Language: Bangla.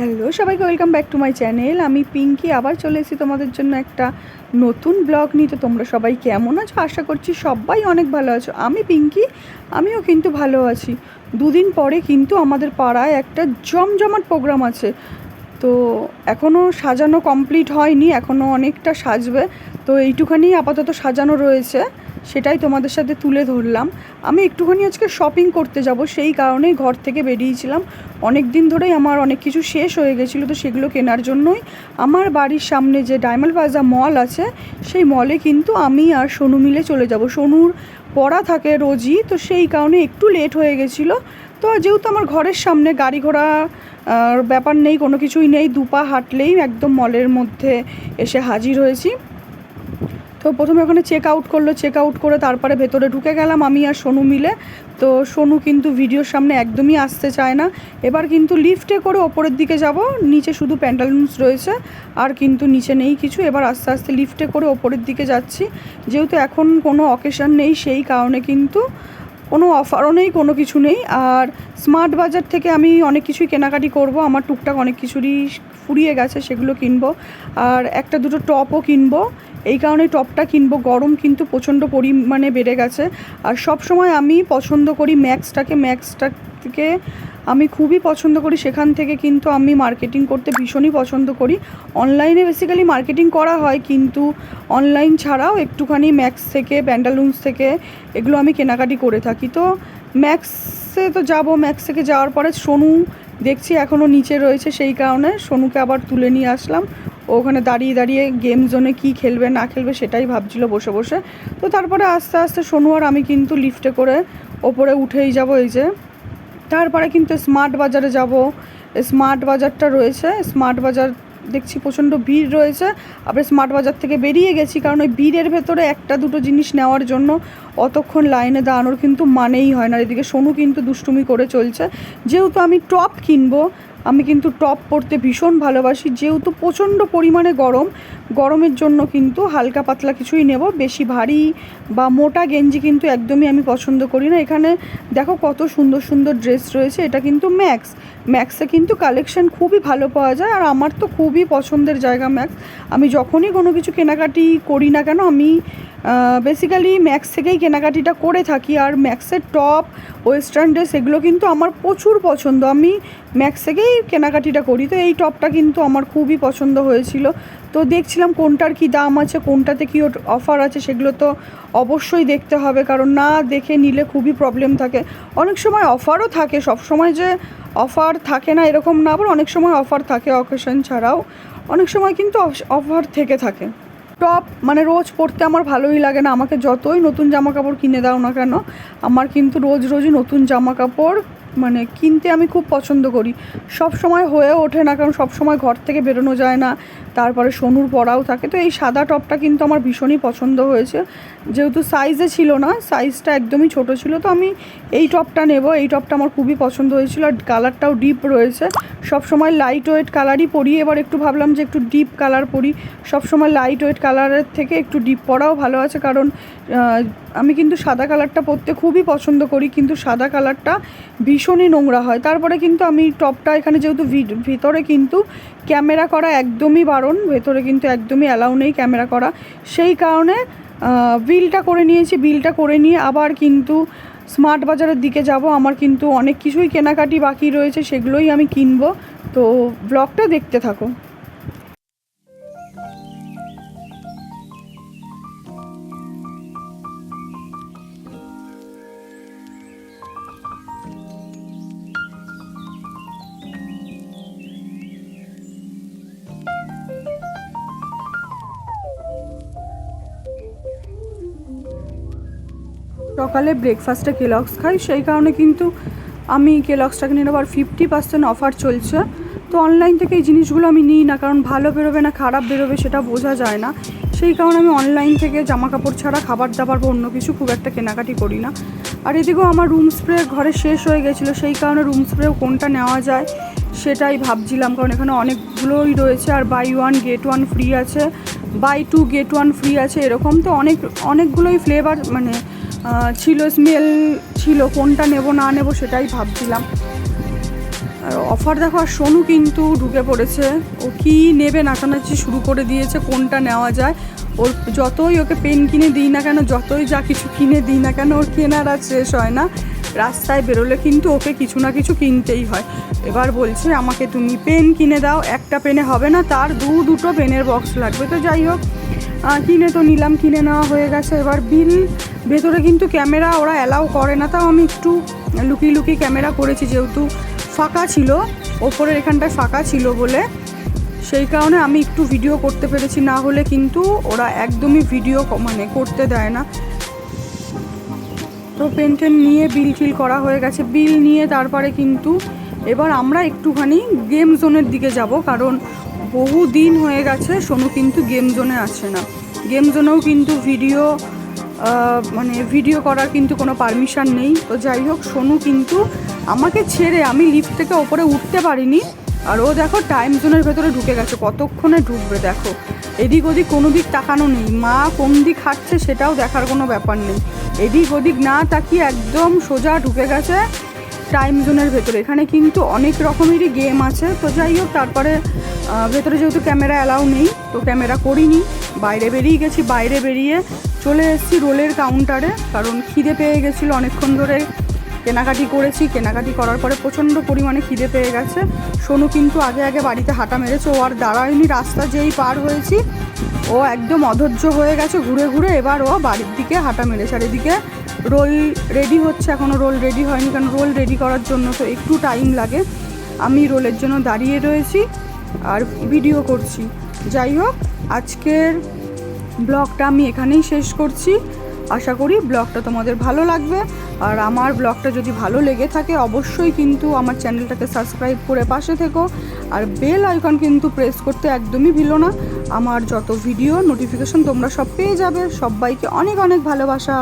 হ্যালো, সবাইকে welcome back to my channel. আমি পিঙ্কি, আবার চলে এসেছি তোমাদের জন্য একটা নতুন ব্লগ নিয়ে। তো তোমরা সবাই কেমন আছো? আশা করছি সবাই অনেক ভালো আছো। আমি পিঙ্কি, আমিও কিন্তু ভালো আছি। দুদিন পরে কিন্তু আমাদের পাড়ায় একটা জমজমাট প্রোগ্রাম আছে। তো এখনও সাজানো কমপ্লিট হয়নি এখনও অনেকটা সাজবে। তো এইটুখানি আপাতত সাজানো রয়েছে। সেটাই তোমাদের সাথে তুলে ধরলাম। আমি একটুখানি আজকে শপিং করতে যাব, সেই কারণেই ঘর থেকে বেরিয়েছিলাম। অনেক দিন ধরেই আমার অনেক কিছু শেষ হয়ে গেছিল, তো সেগুলো কেনার জন্যই আমার বাড়ির সামনে যে ডায়মন্ড প্লাজা মল আছে, সেই মলে কিন্তু আমি আর সোনু মিলে চলে যাব। সোনুর পড়া থাকে রোজই, তো সেই কারণে একটু লেট হয়ে গেছিল। তো যেহেতু আমার ঘরের সামনে গাড়ি ঘোড়া ব্যাপার নেই, কোনো কিছুই নেই, দুপা হাঁটলেই একদম মলের মধ্যে এসে হাজির হয়েছি। তো প্রথমে ওখানে চেক আউট করল চেক আউট করে তারপরে ভেতরে ঢুকে গেলাম আমি আর সোনু মিলে। তো সোনু কিন্তু ভিডিওর সামনে একদমই আসতে চায় না। এবার কিন্তু লিফটে করে ওপরের দিকে যাব, নিচে শুধু প্যান্টালুন্স রয়েছে, আর কিন্তু নিচে নেই কিছু। এবার আস্তে আস্তে লিফটে করে ওপরের দিকে যাচ্ছি। যেহেতু এখন কোনো অকেশন নেই, সেই কারণে কিন্তু কোনো অফারও নেই, কোনো কিছু নেই। আর স্মার্ট বাজার থেকে আমি অনেক কিছুই কেনাকাটি করব। আমার টুকটাক অনেক কিছুরই ফুরিয়ে গেছে, সেগুলো কিনবো। আর একটা দুটো টপও কিনবো। এই কারণে টপটা কিনবো। গরম কিন্তু প্রচণ্ড পরিমাণে বেড়ে গেছে। আর সব সময় আমি পছন্দ করি ম্যাক্সটাকে। ম্যাক্সটাকে আমি খুবই পছন্দ করি। সেখান থেকে কিন্তু আমি মার্কেটিং করতে ভীষণই পছন্দ করি। অনলাইনে বেসিক্যালি মার্কেটিং করা হয়, কিন্তু অনলাইন ছাড়াও একটুখানি ম্যাক্স থেকে প্যান্ডালুন্স থেকে এগুলো আমি কেনাকাটি করে থাকি। তো ম্যাক্সে তো যাব। ম্যাক্স থেকে যাওয়ার পরে সোনু দেখছি এখনও নিচে রয়েছে। সেই কারণে সোনুকে আবার তুলে নিয়ে আসলাম। ওখানে দাঁড়িয়ে দাঁড়িয়ে গেম জোনে কী খেলবে, না খেলবে সেটাই ভাবছিল বসে বসে। তো তারপরে আস্তে আস্তে সোনু আর আমি কিন্তু লিফটে করে ওপরে উঠেই যাব এই যে। তারপরে কিন্তু স্মার্ট বাজারে যাব। স্মার্ট বাজারটা রয়েছে। স্মার্ট বাজার দেখছি প্রচণ্ড ভিড় রয়েছে। আবার স্মার্ট বাজার থেকে বেরিয়ে গেছি কারণ ওই ভিড়ের ভেতরে একটা দুটো জিনিস নেওয়ার জন্য অতক্ষণ লাইনে দাঁড়ানোর কিন্তু মানেই হয় না। এদিকে সোনু কিন্তু দুষ্টুমি করে চলছে। যেহেতু আমি টপ কিনবো আমি কিন্তু টপ পরতে ভীষণ ভালোবাসি, যেহেতু প্রচণ্ড পরিমাণে গরম। গরমের জন্য কিন্তু হালকা পাতলা কিছুই নেব, বেশি ভারী বা মোটা গেঞ্জি কিন্তু একদমই আমি পছন্দ করি না। এখানে দেখো কত সুন্দর সুন্দর ড্রেস রয়েছে, এটা কিন্তু ম্যাক্স। ম্যাক্সে কিন্তু কালেকশন খুবই ভালো পাওয়া যায়, আর আমার তো খুবই পছন্দের জায়গা ম্যাক্স। আমি যখনই কোনো কিছু কেনাকাটি করি না কেন, আমি বেসিক্যালি ম্যাক্স থেকেই কেনাকাটিটা করে থাকি আর ম্যাক্সের টপ ওয়েস্টার্ন ড্রেস এগুলো কিন্তু আমার প্রচুর পছন্দ। আমি ম্যাক্স থেকেই কেনাকাটিটা করি। তো এই টপটা কিন্তু আমার খুবই পছন্দ হয়েছিল। তো দেখছিলাম কোনটার কি দাম আছে, কোনটাতে কি অফার আছে, সেগুলো তো অবশ্যই দেখতে হবে। কারণ না দেখে নিলে খুবই প্রবলেম থাকে। অনেক সময় অফারও থাকে। সব সময় যে অফার থাকে না এরকম না, আবার অনেক সময় অফার থাকে অকেশন ছাড়াও। অনেক সময় কিন্তু অফার থেকে থাকে। টপ মানে রোজ পরতে আমার ভালোই লাগে না। আমাকে যতই নতুন জামা কাপড় কিনে দাও না কেন, আমার কিন্তু রোজ রোজই নতুন জামা কাপড় মানে কিনতে আমি খুব পছন্দ করি। সব সময় হয়ে ওঠে না, কারণ সব সময় ঘর থেকে বেরোনো যায় না। তারপরে সোনুর পরাও থাকে। তো এই সাদা টপটা কিন্তু আমার ভীষণই পছন্দ হয়েছে। যেহেতু সাইজে ছিল না সাইজটা একদমই ছোট ছিল, তো আমি এই টপটা নেব। এই টপটা আমার খুবই পছন্দ হয়েছিল আর কালারটাও ডিপ রয়েছে। সব সময় লাইট ওয়েট কালারই পরি। এবার একটু ভাবলাম যে একটু ডিপ কালার পরি। সব সময় লাইট ওয়েট কালারের থেকে একটু ডিপ পরাও ভালো আছে, কারণ আমি কিন্তু সাদা কালারটা পরতে খুবই পছন্দ করি, কিন্তু সাদা কালারটা ভীষণই নোংরা হয়। তারপরে কিন্তু আমি টপটা এখানে যেহেতু ভিতরে কিন্তু ক্যামেরা করা একদমই বারণ, ভেতরে কিন্তু একদমই অ্যালাউ নেই ক্যামেরা করা। সেই কারণে বিলটা করে নিয়েছি, বিলটা করে নিয়ে আবার কিন্তু স্মার্ট বাজারের দিকে যাব। আমার কিন্তু অনেক কিছুই কেনাকাটি বাকি রয়েছে, সেগুলোই আমি কিনবো। তো ব্লগটা দেখতে থাকো। সকালে ব্রেকফাস্টে কেলক্স খাই, সেই কারণে কিন্তু আমি কেলক্সটাকে নিয়ে নেব। আর ফিফটি পার্সেন্ট অফার চলছে। তো অনলাইন থেকে এই জিনিসগুলো আমি নিই না, কারণ ভালো বেরোবে না, খারাপ বেরোবে সেটা বোঝা যায় না। সেই কারণে আমি অনলাইন থেকে জামা কাপড় ছাড়া খাবার দাবার বা অন্য কিছু খুব একটা কেনাকাটি করি না। আর এদিকেও আমার রুম স্প্রে ঘরে শেষ হয়ে গেছিল, সেই কারণে রুম স্প্রেও কোনটা নেওয়া যায় সেটাই ভাবছিলাম। কারণ এখানে অনেকগুলোই রয়েছে, আর buy one get one free আছে buy two get one free আছে, এরকম। তো অনেক, অনেকগুলোই ফ্লেভার মানে ছিল স্মেল ছিল, কোনটা নেব, না নেব সেটাই ভাবছিলাম। আর অফার দেখো, আর সোনু কিন্তু ঢুকে পড়েছে। ও কি নেবে নাচানাচি শুরু করে দিয়েছে, কোনটা নেওয়া যায়। ওর যতই ওকে পেন কিনে দিই না কেন, যতই যা কিছু কিনে দিই না কেন, ওর কেনার আর শেষ হয় না। রাস্তায় বেরোলে কিন্তু ওকে কিছু না কিছু কিনতেই হয়। এবার বলছে, আমাকে তুমি পেন কিনে দাও, একটা পেনে হবে না, তার দু দুটো পেনের বক্স লাগবে। তো যাই হোক কিনে তো নিলাম, কিনে নেওয়া হয়ে গেছে। এবার বিল, ভেতরে কিন্তু ক্যামেরা ওরা অ্যালাউ করে না, তাও আমি একটু লুকিয়ে লুকিয়ে ক্যামেরা করেছি যেহেতু ফাঁকা ছিল, ওপরের এখানটায় ফাঁকা ছিল বলে। সেই কারণে আমি একটু ভিডিও করতে পেরেছি, না হলে কিন্তু ওরা একদমই ভিডিও মানে করতে দেয় না। তো পেন টেন নিয়ে বিল ফিল করা হয়ে গেছে। বিল নিয়ে তারপরে কিন্তু এবার আমরা একটুখানি গেম জোনের দিকে যাব, কারণ বহু দিন হয়ে গেছে সোনু কিন্তু গেম জোনে আসে না। গেম জোনেও কিন্তু ভিডিও মানে ভিডিও করার কিন্তু কোনো পারমিশন নেই। তো যাই হোক, সোনু কিন্তু আমাকে ছেড়ে আমি লিফট থেকে ওপরে উঠতে পারিনি। আর ও দেখো টাইম জোনের ভেতরে ঢুকে গেছে, কতক্ষণে ঢুকবে দেখো। এদিক ওদিক কোনো দিক তাকানো নেই। মা কোন দিক হাঁটছে সেটাও দেখার কোনো ব্যাপার নেই। এদিক ওদিক না তাকিয়ে একদম সোজা ঢুকে গেছে। টাইম জোনের ভেতরে। এখানে কিন্তু অনেক রকমেরই গেম আছে। তো যাই হোক, তারপরে ভেতরে যেহেতু ক্যামেরা অ্যালাউ নেই, তো ক্যামেরা করিনি। বাইরে বেরিয়ে গেছি, বাইরে বেরিয়ে চলে এসেছি রোলের কাউন্টারে কারণ খিদে পেয়ে গেছিল, অনেকক্ষণ ধরে কেনাকাটি করেছি। কেনাকাটি করার পরে প্রচণ্ড পরিমাণে খিদে পেয়ে গেছে। সোনু কিন্তু আগে আগে বাড়িতে হাঁটা মেরেছে, ও আর দাঁড়ায়নি, রাস্তা যেই পার হয়েছি, ও একদম অধৈর্য হয়ে গেছে। ঘুরে ঘুরে এবার ও বাড়ির দিকে হাঁটা মেরেছে। আর এদিকে রোল রেডি হচ্ছে এখনও রোল রেডি হয়নি কারণ রোল রেডি করার জন্য তো একটু টাইম লাগে। আমি রোলের জন্য দাঁড়িয়ে রয়েছি আর ভিডিও করছি। যাই হোক, আজকের ব্লগটা আমি এখানেই শেষ করছি। আশা করি ব্লগটা তোমাদের ভালো লাগবে। আর আমার ব্লগটা যদি ভালো লেগে থাকে, অবশ্যই কিন্তু আমার চ্যানেলটাকে সাবস্ক্রাইব করে পাশে থেকো। আর বেল আইকন কিন্তু প্রেস করতে একদমই ভুলো না। আমার যত ভিডিও, নোটিফিকেশন তোমরা সব পেয়ে যাবে। সবাইকে অনেক অনেক ভালোবাসা।